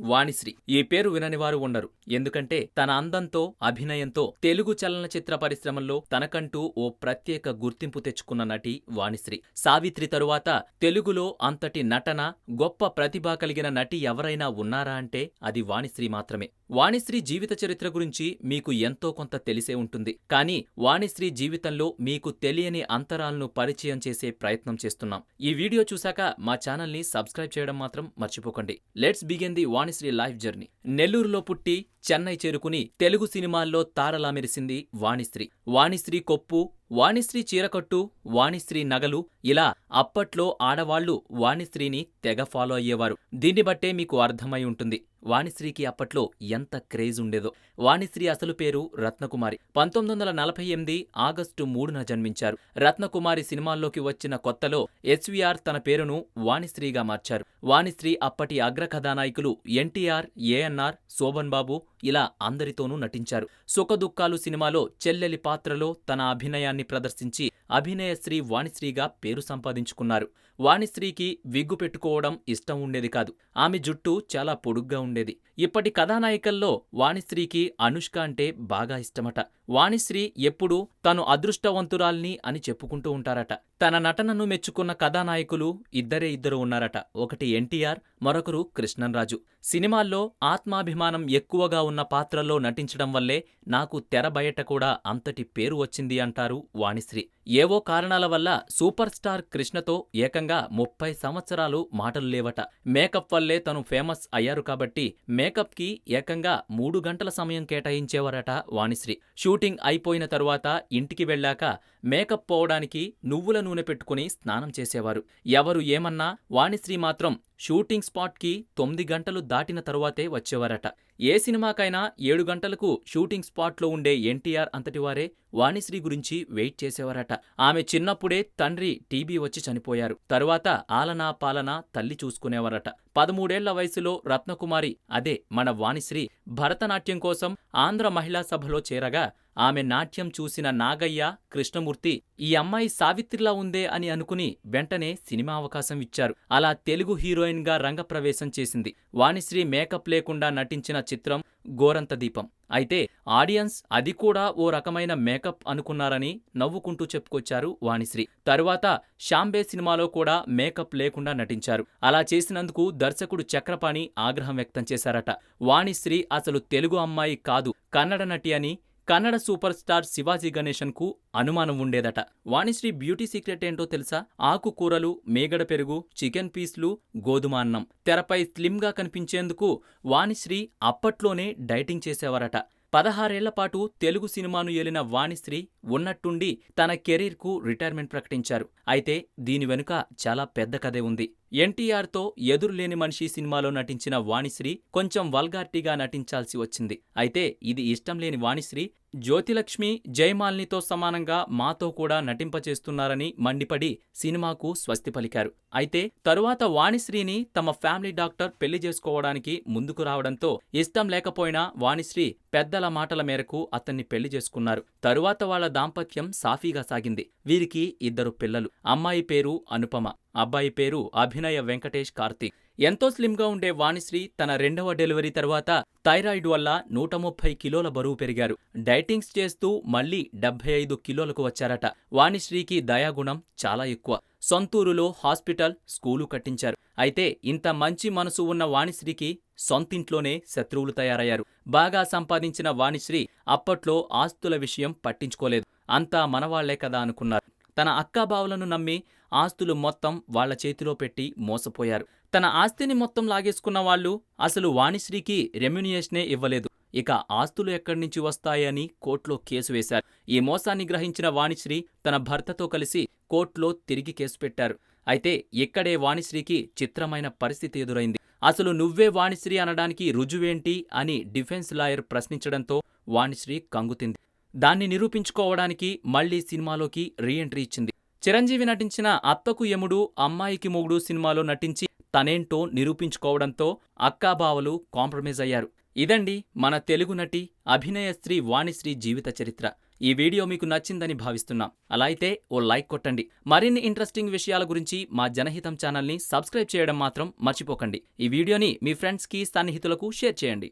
వాణిశ్రీ. ఈ పేరు వినని వారు ఉండరు. ఎందుకంటే తన అందంతో అభినయంతో తెలుగు చలనచిత్ర పరిశ్రమల్లో తనకంటూ ఓ ప్రత్యేక గుర్తింపు తెచ్చుకున్న నటి వాణిశ్రీ. సావిత్రి తరువాత తెలుగులో అంతటి నటన గొప్ప ప్రతిభ కలిగిన నటి ఎవరైనా ఉన్నారా అంటే అది వాణిశ్రీ మాత్రమే. వాణిశ్రీ జీవిత చరిత్ర గురించి మీకు ఎంతో కొంత తెలిసే ఉంటుంది. కానీ వాణిశ్రీ జీవితంలో మీకు తెలియని అంతరాలను పరిచయం చేసే ప్రయత్నం చేస్తున్నాం. ఈ వీడియో చూశాక మా ఛానల్ని సబ్స్క్రైబ్ చేయడం మాత్రం మర్చిపోకండి. Let's begin the Vanisri life journey. నెల్లూరులో పుట్టి చెన్నై చేరుకుని తెలుగు సినిమాల్లో తారలా మెరిసింది వాణిశ్రీ. వాణిశ్రీ కొప్పు వాణిశ్రీ చీరకట్టు వాణిశ్రీ నగలు ఇలా అప్పట్లో ఆడవాళ్ళు వాణిశ్రీని తెగ ఫాలో అయ్యేవారు. దీన్ని బట్టే మీకు అర్థమై ఉంటుంది. వాణిశ్రీకి అప్పట్లో ఎంత క్రేజ్ ఉండేదో. వాణిశ్రీ అసలు పేరు రత్నకుమారి. పంతొమ్మిది వందల నలభై ఎనిమిది ఆగస్టు మూడున జన్మించారు. రత్నకుమారి సినిమాల్లోకి వచ్చిన కొత్తలో ఎస్వీఆర్ తన పేరును వాణిశ్రీగా మార్చారు. వాణిశ్రీ అప్పటి అగ్ర కథానాయకులు ఎన్టీఆర్ ఏఎన్ఆర్ శోభన్ బాబు ఇలా అందరితోనూ నటించారు. సుఖదుఖాలు సినిమాలో చెల్లెలి పాత్రలో తన అభినయాన్ని ప్రదర్శించి అభినయశ్రీ వాణిశ్రీగా పేరు సంపాదించుకున్నారు. వాణిశ్రీకి విగ్గు పెట్టుకోవడం ఇష్టం ఉండేది కాదు. ఆమె జుట్టు చాలా పొడుగ్గా ఉండేది. ఇప్పటి కథానాయికల్లో వాణిశ్రీకి అనుష్క అంటే బాగా ఇష్టమట. వాణిశ్రీ ఎప్పుడూ తను అదృష్టవంతురాల్ని అని చెప్పుకుంటూ ఉంటారట. తన నటనను మెచ్చుకున్న కథానాయకులు ఇద్దరే ఇద్దరు ఉన్నారట. ఒకటి ఎన్టీఆర్ మరొకరు కృష్ణంరాజు సినిమాల్లో ఆత్మాభిమానం ఎక్కువగా ఉన్న పాత్రల్లో నటించడం వల్లే నాకు తెర బయట కూడా అంతటి పేరు వచ్చింది అంటారు వాణిశ్రీ. ఏవో కారణాల వల్ల సూపర్ స్టార్ కృష్ణతో ఏకంగా ముప్పై సంవత్సరాలు మాటలు లేవట. మేకప్ వల్లే తను ఫేమస్ అయ్యారు కాబట్టి మేకప్కి ఏకంగా మూడు గంటల సమయం కేటాయించేవారట వాణిశ్రీ. షూటింగ్ అయిపోయిన తరువాత ఇంటికి వెళ్ళాక మేకప్ పోవడానికి నువ్వుల నూనె పెట్టుకుని స్నానం చేసేవారు. ఎవరు ఏమన్నా వాణిశ్రీ మాత్రం షూటింగ్ స్పాట్కి తొమ్మిది గంటలు దాటిన తరువాతే వచ్చేవారట. ఏ సినిమాకైనా ఏడు గంటలకు షూటింగ్ స్పాట్లో ఉండే ఎన్టీఆర్ అంతటివారే వాణిశ్రీ గురించి వెయిట్ చేసేవారట. ఆమె చిన్నప్పుడే తండ్రి టీబీ వచ్చి చనిపోయారు. తరువాత ఆలనా పాలనా తల్లి చూసుకునేవారట. పదమూడేళ్ళ వయసులో రత్నకుమారి అదే మన వాణిశ్రీ భరతనాట్యం కోసం ఆంధ్ర మహిళా సభలో చేరగా ఆమె నాట్యం చూసిన నాగయ్య కృష్ణమూర్తి ఈ అమ్మాయి సావిత్రిలా ఉందే అని అనుకుని వెంటనే సినిమా అవకాశం ఇచ్చారు. అలా తెలుగు హీరోయిన్గా రంగప్రవేశం చేసింది. వాణిశ్రీ మేకప్ లేకుండా నటించిన చిత్రం గోరంత దీపం. అయితే ఆడియన్స్ అది కూడా ఓ రకమైన మేకప్ అనుకున్నారని నవ్వుకుంటూ చెప్పుకొచ్చారు వాణిశ్రీ. తరువాత షాంబే సినిమాలో కూడా మేకప్ లేకుండా నటించారు. అలా చేసినందుకు దర్శకుడు చక్రపాణి ఆగ్రహం వ్యక్తం చేశారట. వాణిశ్రీ అసలు తెలుగు అమ్మాయి కాదు కన్నడ నటి అని కన్నడ సూపర్ స్టార్ శివాజీ గణేశన్కు అనుమానం ఉండేదట. వాణిశ్రీ బ్యూటీ సీక్రెట్ ఏంటో తెలుసా? ఆకుకూరలు మేగడ పెరుగు చికెన్ పీస్లు గోధుమ అన్నం. తెరపై స్లిమ్గా కనిపించేందుకు వాణిశ్రీ అప్పట్లోనే డైటింగ్ చేసేవారట. పదహారేళ్ళపాటు తెలుగు సినిమాను ఏలిన వాణిశ్రీ ఉన్నట్టుండి తన కెరీర్కు రిటైర్మెంట్ ప్రకటించారు. అయితే దీని వెనుక చాలా పెద్ద కథే ఉంది. ఎన్టీఆర్తో ఎదురులేని మనిషి సినిమాలో నటించిన వాణిశ్రీ కొంచెం వల్గార్టీగా నటించాల్సి వచ్చింది. అయితే ఇది ఇష్టం లేని వాణిశ్రీ జ్యోతిలక్ష్మి జయమాలినితో సమానంగా మాతో కూడా నటింపచేస్తున్నారని మండిపడి సినిమాకు స్వస్తి పలికారు. అయితే తరువాత వాణిశ్రీని తమ ఫ్యామిలీ డాక్టర్ పెళ్ళి చేసుకోవడానికి ముందుకు రావడంతో ఇష్టం లేకపోయినా వాణిశ్రీ పెద్దల మాటల మేరకు అతన్ని పెళ్ళి చేసుకున్నారు. తరువాత వాళ్ళ దాంపత్యం సాఫీగా సాగింది. వీరికి ఇద్దరు పిల్లలు. అమ్మాయి పేరు అనుపమ. అబ్బాయి పేరు అభినయ వెంకటేష్ కార్తీక్. ఎంతో స్లిమ్గా ఉండే వాణిశ్రీ తన రెండవ డెలివరీ తర్వాత థైరాయిడ్ వల్ల నూట ముప్పై కిలోల బరువు పెరిగారు. డైటింగ్స్ చేస్తూ మళ్ళీ డెబ్బై ఐదు కిలోలకు వచ్చారట. వాణిశ్రీకి దయాగుణం చాలా ఎక్కువ. సొంతూరులో హాస్పిటల్ స్కూలు కట్టించారు. అయితే ఇంత మంచి మనసు ఉన్న వాణిశ్రీకి సొంతింట్లోనే శత్రువులు తయారయ్యారు. బాగా సంపాదించిన వాణిశ్రీ అప్పట్లో ఆస్తుల విషయం పట్టించుకోలేదు. అంతా మనవాళ్ళే కదా అనుకున్నారు. తన అక్కాబావులను నమ్మి ఆస్తులు మొత్తం వాళ్ళ చేతిలో పెట్టి మోసపోయారు. తన ఆస్తిని మొత్తం లాగేసుకున్న వాళ్ళు అసలు వాణిశ్రీకి రెమ్యునియేషనే ఇవ్వలేదు. ఇక ఆస్తులు ఎక్కడి నుంచి వస్తాయని కోర్టులో కేసు వేశారు. ఈ మోసాన్ని గ్రహించిన వాణిశ్రీ తన భర్తతో కలిసి కోర్టులో తిరిగి కేసు పెట్టారు. అయితే ఇక్కడే వాణిశ్రీకి చిత్రమైన పరిస్థితి ఎదురైంది. అసలు నువ్వే వాణిశ్రీ అనడానికి రుజువేంటి అని డిఫెన్స్ లాయర్ ప్రశ్నించడంతో వాణిశ్రీ కంగుతింది. దాన్ని నిరూపించుకోవడానికి మళ్ళీ సినిమాలోకి రీఎంట్రీ ఇచ్చింది. చిరంజీవి నటించిన అత్తకు యముడు అమ్మాయికి మొగుడు సినిమాలో నటించి తనేంటో నిరూపించుకోవడంతో అక్కాబావలు కాంప్రమైజ్ అయ్యారు. ఇదండి మన తెలుగు నటి అభినయశ్రీ వాణిశ్రీ జీవిత చరిత్ర. ఈ వీడియో మీకు నచ్చిందని భావిస్తున్నాం. అలా అయితే ఓ లైక్ కొట్టండి. మరిన్ని ఇంట్రెస్టింగ్ విషయాల గురించి మా జనహితం ఛానల్ని సబ్స్క్రైబ్ చేయడం మాత్రం మర్చిపోకండి. ఈ వీడియోని మీ ఫ్రెండ్స్కి సన్నిహితులకు షేర్ చేయండి.